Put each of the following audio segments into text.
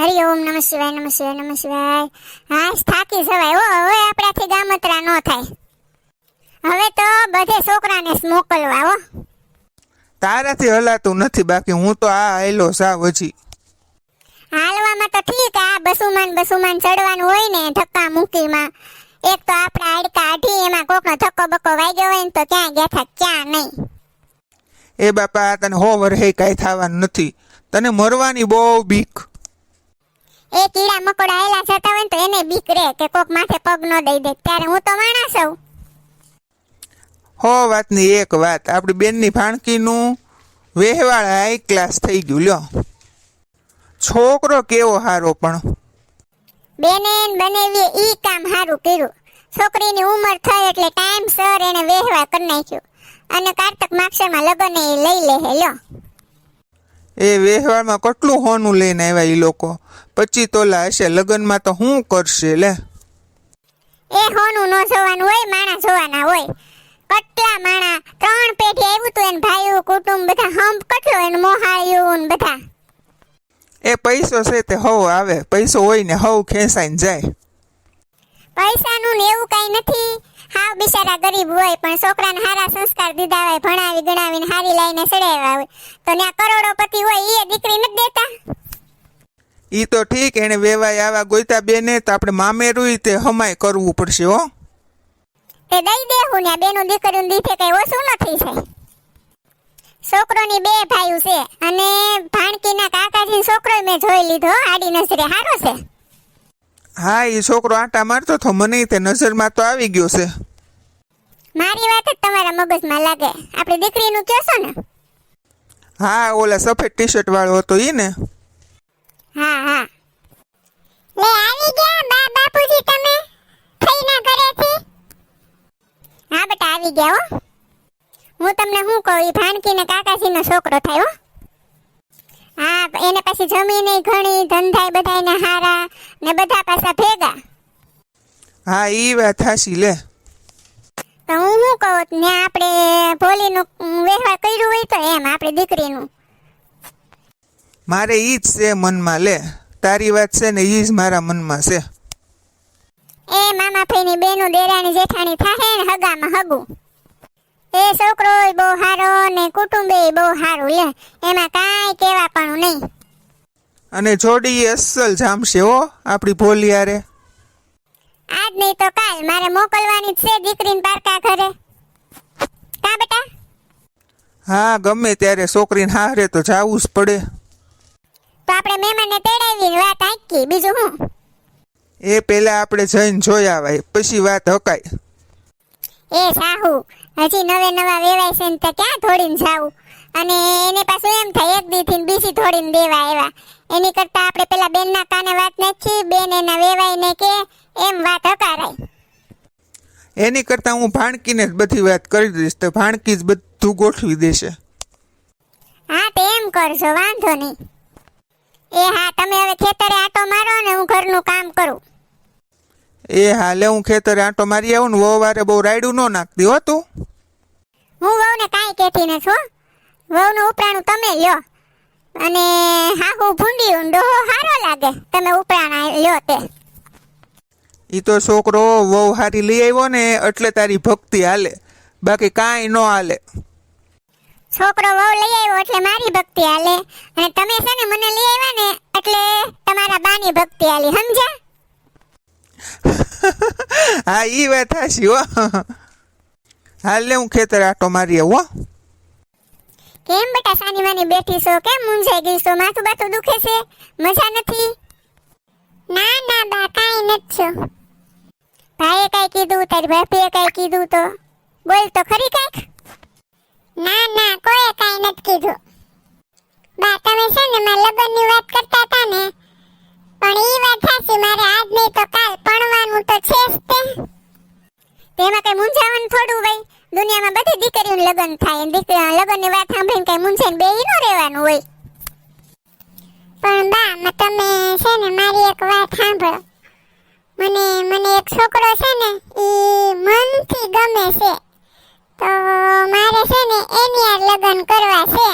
હરિ ઓમ નમ શિવાય નમ શિવાય નમ શિવાય. હા થાકી જવાય. હો હવે આપણાથી ગામતરા ન થાય. હવે તો બધે છોકરાને મોકલવા હો. તારાથી હલાતું નથી બાકી હું તો આ આયલો સાવ હજી. હાલવામાં તો ઠીક આ બસુમાન બસુમાન ચડવાનું હોય ને ધક્કા મૂકીમાં. એક તો આપણા હાડકા અઢી એમાં કોકનો ધક્કો બક્કો વાગ્યો હોય ને તો ક્યાં ગયા થા ક્યાં નહીં. એ બાપા તને હો વરહે કાંઈ થવાનું નથી. તને મરવાની બહુ બીક. એ કીડા મકોડા આયલા જતા હોય ને તો એને બીક રે કે કોક માથે પગ ન દઈ દે. ત્યારે હું તો માણસ છું હો વાતની એક વાત. આપણી બેનની ભાણકીનું વેહવાળ હાઈ ક્લાસ થઈ ગયું લ્યો. છોકરો કેવો હારો પણ. બેને ન બનેવીએ ઈ કામ સારું કર્યું. છોકરીની ઉંમર થઈ એટલે ટાઈમ સર એને વેહવા કરી નાખ્યું. અને કારતક માક્ષરમાં લગ્ન એ લઈ લે લ્યો. એ વ્યવહારમાં કેટલું હોનું લઈને આવ્યા એ લોકો? પચી તોલા હશે લગ્નમાં તો શું કરશે લે. એ હોનું ન જોવાનું હોય માણા જોવાના હોય. કેટલા માણા ત્રણ પેઢી આવ્યું તું એને ભાઈઓ કુટુંબ બધા હંપ કેટલો એને મોહાળ્યું ને બધા. એ પૈસો છે તે હવ આવે પૈસો હોય ને હવ ખેંચાઈને જાય. પૈસાનું ને એવું કઈ નથી. હાવ બિચારા ગરીબ હોય પણ છોકરાને હારા સંસ્કાર દીધા હોય ભણાવી ગણાવીને હારી લાઈને સડાવ્યા હોય. તો ત્યાં કરોડોપતિ હોય એ દીકરી નથી દેતા. ઈ તો ઠીક એને વેવાય આવા ગોઈતા બેને તો આપણે મામેરું તે હમાય કરવું પડશે હો. તે દઈ દેવું ને બેનું દીકરીઓ દીધે કઈ ઓછું નથી છે છોકરોની બે ભાઈઓ છે અને ભાણકીના કાકાજીનો છોકરો મેં જોઈ લીધો આડી નજરે હારો છે. હા એ છોકરો આટા મારતો તો મને તે નજરમાં તો આવી ગયો છે. મારી વાત જ તમારા મગજમાં લાગે. આપણી દીકરીનું કહો છો ને? હા ઓલા સફેદ ટી શર્ટ વાળો હતો ઈ ને. હા હા. લે આવી ગયા બા બાપુજી તમે? થઈના ઘરેથી હા બેટા આવી ગયા હો. હું તમને શું કહું એ ભાણકીને કાકાજીનો છોકરો થાય હો એને પછી જમીને ઘણી ધંધાય બધાયને હારા ને બધા પાછા ભેગા. હા ઈ વાત હાસી લે. તો હું શું કહું ને આપણે ભોલીનું વ્યવહાર કર્યું હોય તો એમ આપણી દીકરીનું. મારે ઈ જ છે મનમાં લે. તારી વાત છે ને ઈ જ મારા મનમાં છે. એ મામા ફઈની બેનું દેરાણી જેઠાણી થાહે ને હગામાં હગું. એ છોકરો બહુ હારો ને કુટુંબે બહુ હારું લે. એમાં કાંઈ કેવા પણ નહીં. અને જોડી અસલ જામશે હો આપણી ભોલિયારે આજ નહીં તો કાલ મારે મોકલવાની છે દીકરીને પારકા ઘરે. કા બેટા? હા ગમે ત્યારે છોકરીને હારે તો જાવું જ પડે. તો આપણે મહેમાનને તેડાવીને વાત આંકી બીજું હું? એ પહેલા આપણે જઈને જોઈ આવાય પછી વાત હકાય. એ સાહુ હજી નવે નવા વેવાય છે ને તે ક્યાં થોડીને જાવું? અને એને પાછું એમ થાય એક દીથી થી બીજી થોડીને દેવા આવ્યા. એની કરતા આપણે પેલા બેનના કાને વાત નાખી બેન એના વેવાઈને કે એમ વાત હકારાય. એની કરતાં હું ભાણકીને જ બધી વાત કરી દઈશ તો ભાણકી જ બધું ગોઠવી દેશે. હા તે એમ કરજો વાંધો નહીં. એ હા તમે હવે ખેતરે આટો મારો ને હું ઘરનું કામ કરું. એ હા લે હું ખેતરે આટો મારી આવું ને વહવારે બહુ રાયડું ન નાખતી હો તું. હું વહુને કાંઈ કહેતી નથી હો. વહુનું ઉપરાણું તમે લ્યો. અને હા હું ભૂંડી ડોહો હારો લાગે. તમે ઉપરાણા લ્યો તે. એ તો છોકરો વહુ હારી લઈ આવ્યો ને એટલે તારી ભક્તિ હાલે. બાકી કાંઈ ન હાલે. છોકરો વહુ લઈ આવ્યો એટલે મારી ભક્તિ હાલે. અને તમે છે ને મને લઈ આવ્યા ને એટલે તમારા બાની ભક્તિ હાલી સમજ્યા? હા એ વાત હો. હાલે હું ખેતર આટો મારી આવું હો. કેમ બેટા સાની માની બેઠી છો? કેમ મૂંઝાઈ ગઈ છો? માથું બાથું દુખે છે? મજા નથી? ના ના, બા, કાઈ નથી છો. ભાઈએ કાંઈ કીધું, તારી ભાભીએ કાંઈ કીધું તો. બોલ તો, ખરી કાંઈક? ના ના કોઈ કાંઈ નથી કીધું. બા, તમે છે ને મારા લગ્નની વાત કરતા હતા ને, પણ ઈ વાત સાચી, મારે આજ નહીં તો કાલ ભણવાનું તો છે જ તે. તેમાં કઈ મૂંઝાવાનું થોડું ભાઈ દુનિયામાં બધી દીકરીઓને લગ્ન થાય દીકરા લગ્નની વાત સાંભળીને કઈ મૂંઝાઈને બે ન રહેવાનું હોય. પણ બા તમે છે ને મારી એક વાત સાંભળો. મને મને એક છોકરો છે ને એ મનથી ગમે છે. તો મારે છે ને એની હારે લગ્ન કરવા છે.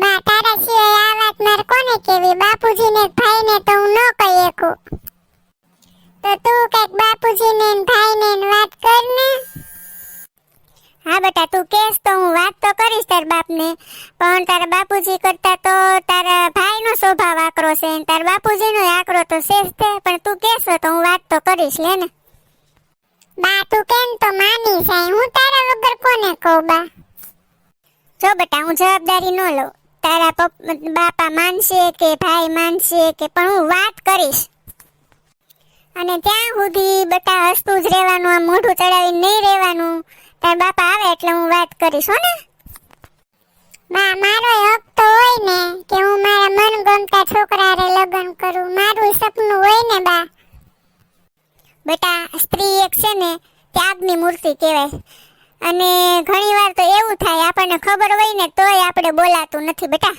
બા, તારા સિવાય આ વાત મારે કોને કેવી બાપુજીને ભાઈને તો હું ન કહી શકું. તો તું કંઈક બાપુજીને ભાઈને વાત કર ને. હા બેટા તું કેસ તો હું વાત તો કરીશ તાર બાપને પણ તારા બાપુજી કરતા તો તારા ભાઈનો સ્વભાવ આકરો છે તારા બાપુજીનો આકરો તો છે જ તે પણ તું કેસ તો હું વાત તો કરીશ લે ને. બા તું કેમ તો માની જાય? હું તારા વગર કોને કહું બા? જો બેટા હું જવાબદારી ન લઉં. તારા બાપા માનશે કે ભાઈ માનશે કે પણ હું વાત કરીશ. અને ત્યાં સુધી બેટા હસતું જ રહેવાનું આ મોઢું ચડાવીને નહીં રહેવાનું. તાર બાપા આવે એટલે હું વાત કરીશ, હો ને? બા, મારો હક તો હોય ને કે હું મારા મનગમતા છોકરારે લગ્ન કરું. મારું સપનું હોય ને બા? બેટા સ્ત્રી એક છે ને, ત્યાગની મૂર્તિ કહેવાય. અને ઘણીવાર તો એવું થાય, આપણને ખબર હોય ને તોય આપણે બોલાતું નથી, બેટા.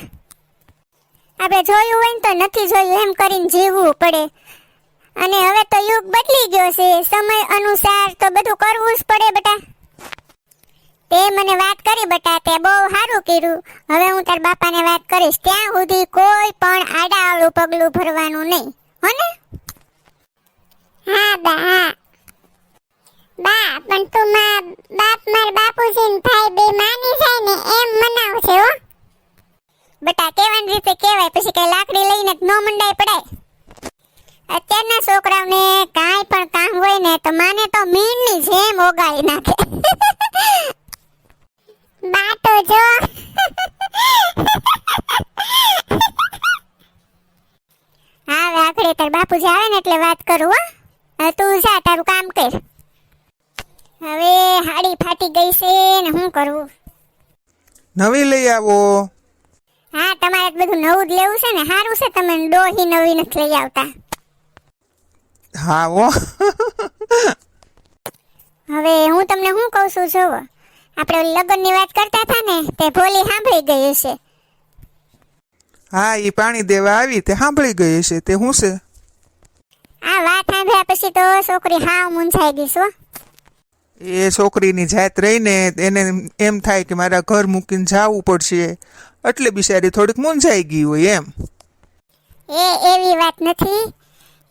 આપણે જોયું હોય ને તો નથી જોયું, એમ કરીને જીવવું પડે. અને હવે તો યુગ બદલી ગયો છે, સમય અનુસાર તો બધું કરવું જ પડે, બેટા. તે મને વાત કરી બટા તે બહુ સારું કર્યું. હવે હું તાર બાપાને વાત કરીશ. ત્યાં સુધી કોઈ પણ આડાઅવળું પગલું ભરવાનું નહીં. હોને હા, બા હા. બા, પણ તું મા, બાપ માર બાપુજી ને ભાઈ બે માની જાય ને એમ મનાવશે હો. બટા કેવાની રીતે કહેવાય? પછી કઈ લાકડી લઈને નો મંડાઈ પડાય. અત્યારના છોકરાઓને કાંઈ પણ કામ હોય ને તો માને તો મીણની જેમ ઓગાળી નાખે. બા તો જો. હા આખડે તાર બાપુજી આવે ને એટલે વાત કરું હો. તું જા તારું કામ કર. હવે હાડી ફાટી ગઈ છે ને શું કરવું નવી લઈ આવો. હા તમારે બધું નવું જ લેવું છે ને સારું છે તમે ડોહી નવી નથી લઈ આવતા. હા હો. હવે હું તમને શું કહું છું જોવો. આપણે લગ્નની વાત કરતા હતા ને તે ભોલી સાંભળી ગયું છે હા એ પાણી દેવા આવી તે સાંભળી ગઈ છે તે શું છે? આ વાત સાંભળ્યા પછી તો છોકરી હાવ મૂંઝાઈ ગઈ છો એ છોકરીની જાત રહીને એને એમ થાય કે મારા ઘર મૂકીને જવું પડશે. એટલે બિચારી થોડીક મૂંઝાઈ ગઈ હોય એમ. એ એવી વાત નથી.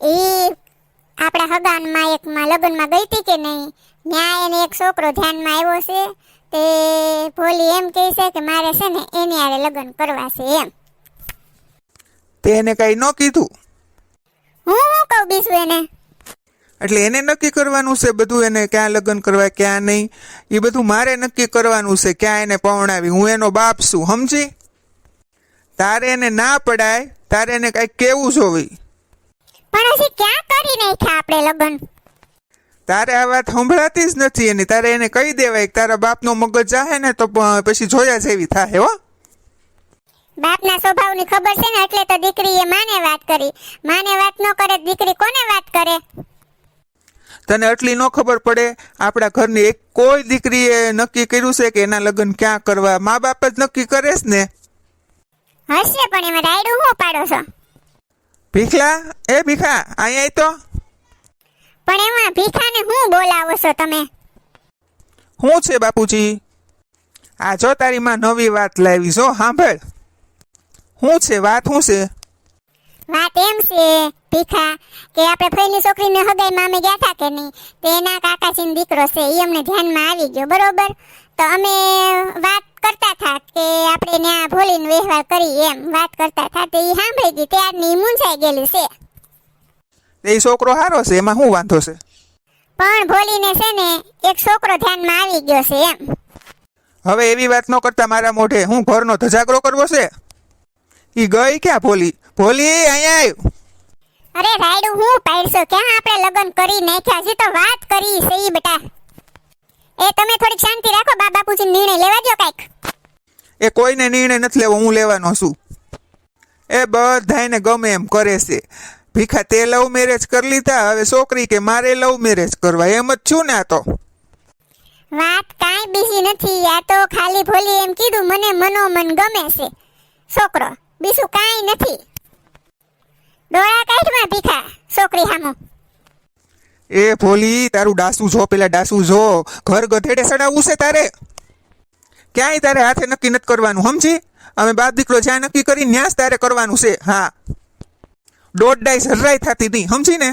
એ આપણા હગાનમાં એકમાં લગ્નમાં ગઈ હતી કે નહીં ત્યાં એને એક છોકરો ધ્યાનમાં આવ્યો છે. તે ભોલી એમ કહે છે કે મારે છે ને એની આરે લગ્ન કરવા છે એમ. તે એને કાંઈ ન કીધું? હું હું કહું બીજું એને? એટલે એને નક્કી કરવાનું છે બધું? એને ક્યાં લગ્ન કરવા ક્યાં નહીં? એ બધું મારે નક્કી કરવાનું છે. ક્યાં એને પવણાવી હું એનો બાપ છું સમજી? તારે એને ના પડાય તારે એને કઈ કેવું જોવી પણ હજી ક્યાં કરી નાખ્યા આપણે લગ્ન? તારે આ વાત સંભળાતી જ નથી એની. તારે એને કહી દેવાય કે તારા બાપનો મગજ જાહે ને તો પછી જોયા જેવી થાય હો. બાપના સ્વભાવની ખબર છે ને એટલે તો દીકરીએ માને વાત કરી. માને વાત ન કરે દીકરી કોને વાત કરે? તને એટલી ન ખબર પડે? આપણા ઘરની એક કોઈ દીકરીએ નક્કી કર્યું છે કે એના લગ્ન ક્યાં કરવા? મા બાપ જ નક્કી કરે છે ને. હશે પણ એમાં રાયડું હું પાડો છો? ભીખલા? એ ભીખા અહીંયા તો. પણ એમાં ભીખાને હું બોલાવો છો તમે? શું છે બાપુજી? આ જો તારી માં નવી વાત લાવી છો સાંભળ. હું છે વાત શું છે? વાત એમ છે ભીખા કે આપણે ફઈની છોકરીને હગાઈ મામે ગયા હતા કે નહીં? તેના કાકાજીનો દીકરો છે એ અમને ધ્યાનમાં આવી ગયો બરોબર? તો અમે વાત કરતા હતા કે આપણે ત્યાં ભોલીનો વ્યવહાર કરી એમ વાત કરતા હતા તે એ સાંભળી ગઈ ત્યારની મૂંઝાઈ ગયેલી છે. એ છોકરો સારો છે એમાં શું વાંધો છે? પણ ભોલીને છે ને એક છોકરો ધ્યાનમાં આવી ગયો છે એમ. હવે એવી વાત ન કરતા મારા મોઢે હું ઘરનો ધજાગરો કરવો છે? ઈ ગઈ ક્યાં ભોલી? ભોલી અહીંયા આવ. અરે રાયડું હું પાડશો? ક્યાં આપણે લગ્ન કરી નાખ્યા છે તો વાત કરી છે ઈ બેટા. એ તમે થોડીક શાંતિ રાખો બા બાપુજી નિર્ણય લેવા દો કાઈક. એ કોઈને નિર્ણય નથી લેવો હું લેવાનો છું. એ બધાયને ગમે એમ કરે છે. ભીખા તે લવ મેરેજ કરી લીધા હવે છોકરી કે મારે લવ મેરેજ કરવા એમ જ છું ને આ તો. વાત કાંઈ બીજી નથી આ તો ખાલી ભોલી એમ કીધું મને મનોમન ગમે છે. છોકરો બીજું કાંઈ નથી. ડોળા કાઢમાં ભીખા છોકરી હામો. એ ભોલી તારું ડાસુ જો પેલા ડાસુ જો ઘર ગધેડે સડાવવું છે તારે? ક્યાંય તારે હાથે નક્કી નથી કરવાનું સમજી? અમે બાપ દીકરો જ્યાં નક્કી કરી ન્યાસ તારે કરવાનું છે હા. દોઢ ડાઈ જરાય થતી નહીં સમજી ને?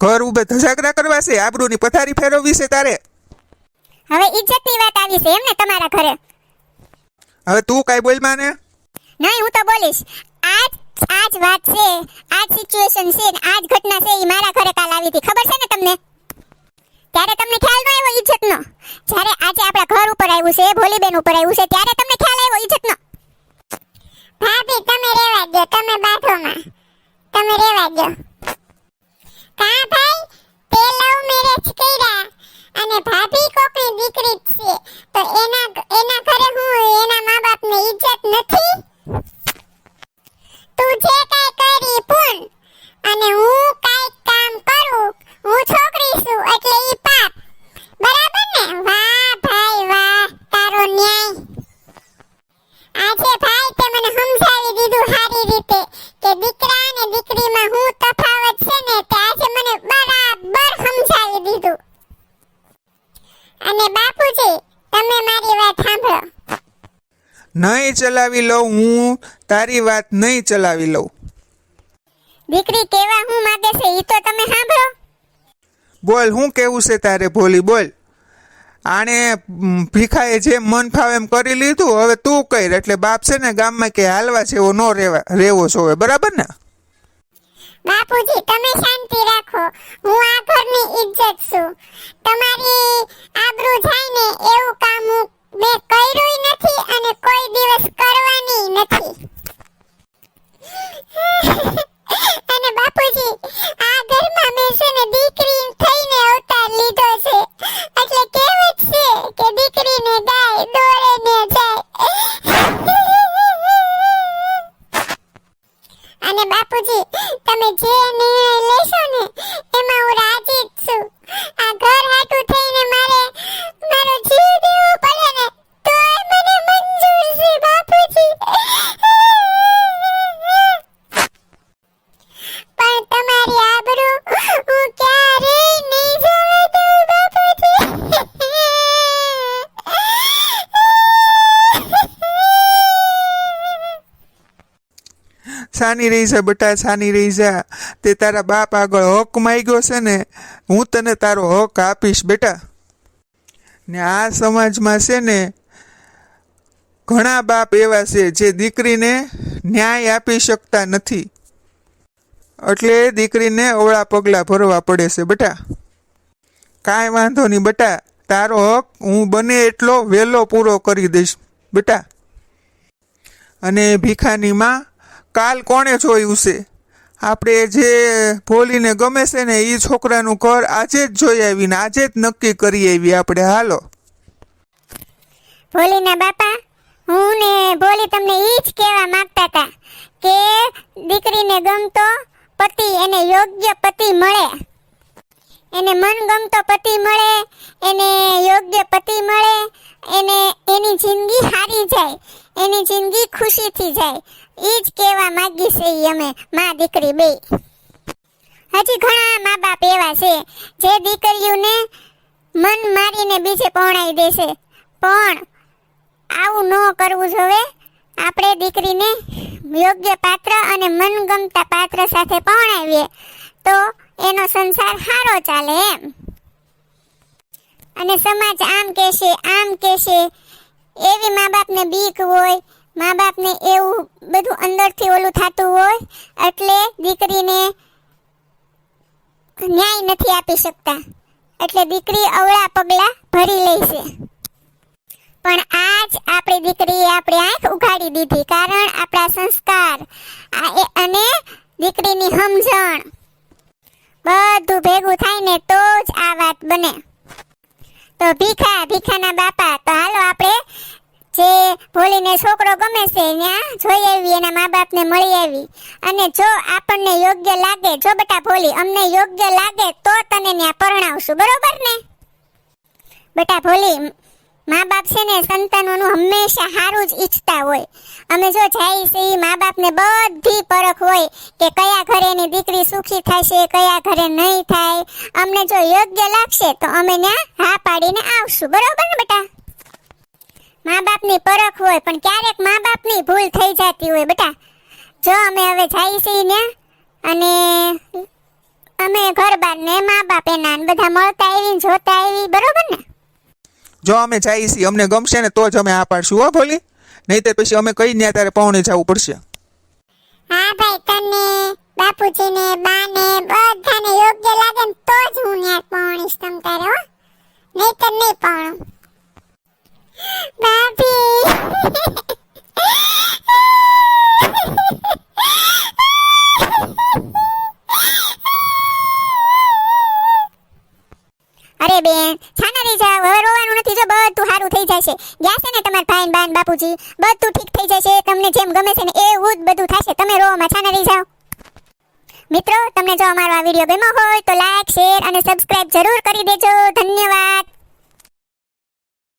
ઘર ઉભે ધજાગરા કરવા છે આબરૂની પથારી ફેરવવી છે તારે. હવે ઇજ્જતની વાત આવી છે એમ ને તમારા ઘરે. હવે તું કાંઈ બોલ માને? નહીં હું તો બોલીશ. આજ આજ વાત છે આજ સિચ્યુએશન છે ને આજ ઘટના છે એ મારા ઘરે કાલ આવી હતી. ખબર છે ને તમને? ત્યારે તમને ખ્યાલ ન આવ્યો ઇજ્જતનો જ્યારે આજે આપણા ઘર ઉપર આવ્યું છે ભોલીબેન ઉપર આવ્યું છે ત્યારે તમને ખ્યાલ આવ્યો ઇજ્જતનો ભાભી તમે રેવા દો તમે બાથોમાં તમે રેવા દો કા ભાઈ તે લવ મેરેજ કર્યા અને ભાભી કોકની દીકરી જ છે તો એના એના ઘરે હું એના મા બાપને ઇજ્જત નથી તું જે કાંઈ કરી પૂન અને હું કાંઈક કામ કરું હું છોકરી છું એટલે ઈ પાપ બરાબર ને વાહ ભાઈ વાહ તારો ન્યાય આજે ભાઈ તે મને સમજાવી દીધું સારી રીતે કે દીકરા અને દીકરીમાં હું તફાવત છે ને તે આજે મને બરાબર સમજાવી દીધું. અને બાપુજી તમે મારી વાત સાંભળો. નહીં ચલાવી લઉં હું તારી વાત નહીં ચલાવી લઉં. દીકરી કેવા હું માગે છે એ તો તમે સાંભળો. બોલ હું કેવું છે તારે ભોલી બોલ. આણે ભીખાએ જે મન ફાવે એમ કરી લીધું, હવે તું કર. એટલે બાપ છે ને ગામમાં કે હાલવા છે એવો ન રહેવા, રહેવો જોવે. બરાબર ને? બાપુજી, તમે શાંતિ રાખો. હું આ ઘરની ઇજ્જત છું. તમારી આબરૂ જાય ને એવું કામ હું કર્યું નથી અને કોઈ દિવસ કરવાની નથી. અને બાપુજી, આ ઘરમાં મેં છે ને દીકરી થઈને અવતાર લીધો છાની રહી છે, બટા છાની રહી જા તે તારા બાપ આગળ હક માગ્યો છે ને, હું તને તારો હક આપીશ, બેટા. ને આ સમાજમાં છે ને, ઘણા બાપ એવા છે જે દીકરીને ન્યાય આપી શકતા નથી. એટલે દીકરીને અવળા પગલાં ભરવા પડે છે, બેટા. કાંઈ વાંધો નહીં, બેટા. તારો હક હું બને એટલો વહેલો પૂરો કરી દઈશ, બેટા. અને ભીખાની માં કાલ કોણે જોયું છે? આપણે જે ભોલીને ગમે છે ને એ છોકરાનું ઘર આજે જ જોઈ આવીને, આજે જ નક્કી કરી આવી આપણે. હાલો. ભોલીના બાપા, હું ને ભોલી તમને એ જ કહેવા માંગતા હતા કે દીકરીને ગમતો પતિ એને યોગ્ય પતિ મળે. એને મનગમતો પતિ મળે, એને યોગ્ય પતિ મળે, એને, એની જિંદગી હારી જાય, એની જિંદગી ખુશીથી જાય. એ જ કહેવા માંગી છે અમે, મા દીકરી બે. હજી ઘણા મા બાપ એવા છે, જે દીકરીઓને મન મારીને બીજે પહોંચાડી દેશે પણ આવું ન કરવું જોઈએ આપણે દીકરીને યોગ્ય પાત્ર અને મનગમતા પાત્ર સાથે પરણાવીએ તો એનો સંસાર સારો ચાલે એમ. અને સમાજ આમ કહેશે આમ કહેશે. એવી મા બાપને બીક હોય, મા બાપને એવું બધું અંદરથી ઓલું થતું હોય, એટલે દીકરીને ન્યાય નથી આપી શકતા. એટલે દીકરી અવળા પગલા ભરી લે છે. પણ આજ આપણી દીકરીએ આપણી આંખ ઉઘાડી દીધી, કારણ આપણા સંસ્કાર અને દીકરીની સમજણ. બધું ભેગું થાય ને તો જ આ વાત બને. તો ભીખા, ભીખાના બાપા, તો હાલો આપણે જે ભોલીને છોકરો ગમે છે ત્યાં જોઈ આવી એના મા બાપને મળી આવી. અને જો આપણને યોગ્ય લાગે, જો બેટા ભોલી, અમને યોગ્ય લાગે તો તને ત્યાં પરણાવશું. બરોબર ને? બેટા ભોલી મા બાપ છે ને સંતાનોનું હંમેશા સારું જ ઈચ્છતા હોય. અમે જો જાય છે એ મા બાપને બધી પરખ હોય કે કયા ઘરે એની દીકરી સુખી થશે, કયા ઘરે નહીં થાય. અમને જો યોગ્ય લાગશે તો અમે ત્યાં હા પાડીને આવશું. બરોબર ને બેટા? મા બાપની પરખ હોય, પણ ક્યારેક મા બાપની ભૂલ થઈ જતી હોય બેટા. જો અમે હવે જાય છે ત્યાં અને અમે ઘર બાર ને મા બાપ એના બધા મળતા આવી જોતા આવી બરોબર ને? જો અમે જઈએ છીએ, અમને ગમશે ને તો જ અમે આ પાડશું, હો ભોલી. નહીં નહીતર પછી અમે કઈ ન્યા તારે પહોંચે જવું પડશે? હા ભાઈ, તને, બાપુજીને, બાને, બધાને યોગ્ય લાગે ને તો જ હું ન્યા પહોંચીશ તમ તારે, હો. નહીતર નહીં પહોંચું